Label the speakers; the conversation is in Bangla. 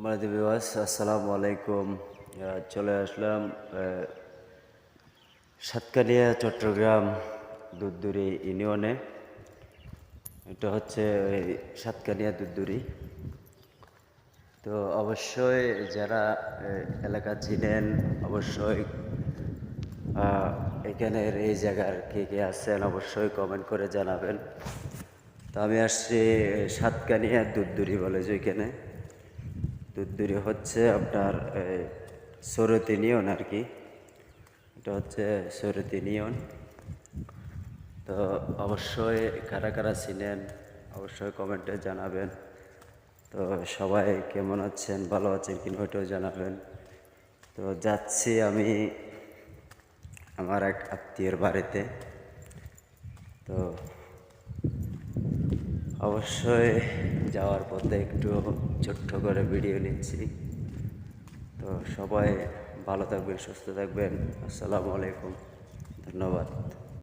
Speaker 1: আমাদের বিবাস আসসালামু আলাইকুম। চলে আসলাম সাতকানিয়া চট্টগ্রাম দুধদুরি ইউনিয়নে। এটা হচ্ছে সাতকানিয়া দুধদুরি। তো অবশ্যই যারা এলাকা চিনেন, অবশ্যই এখানের এই জায়গার কে কে আছেন, অবশ্যই কমেন্ট করে জানাবেন। তো আমি আসছি সাতকানিয়া দুধদুরি বলে যে দুধদুরি হচ্ছে আপনার সরতি নিয়ন আর কি এটা হচ্ছে সরতি নিয়ন তো অবশ্যই কারা কারা চিনেন অবশ্যই কমেন্টে জানাবেন তো সবাই কেমন আছেন ভালো আছেন কিনা ওইটাও জানাবেন তো যাচ্ছি আমি আমার এক আত্মীয়ের বাড়িতে তো অবশ্যই যাওয়ার পথে একটু ছোট্ট করে ভিডিও নিচ্ছি। তো সবাই ভালো থাকবেন, সুস্থ থাকবেন। আসসালামু আলাইকুম। ধন্যবাদ।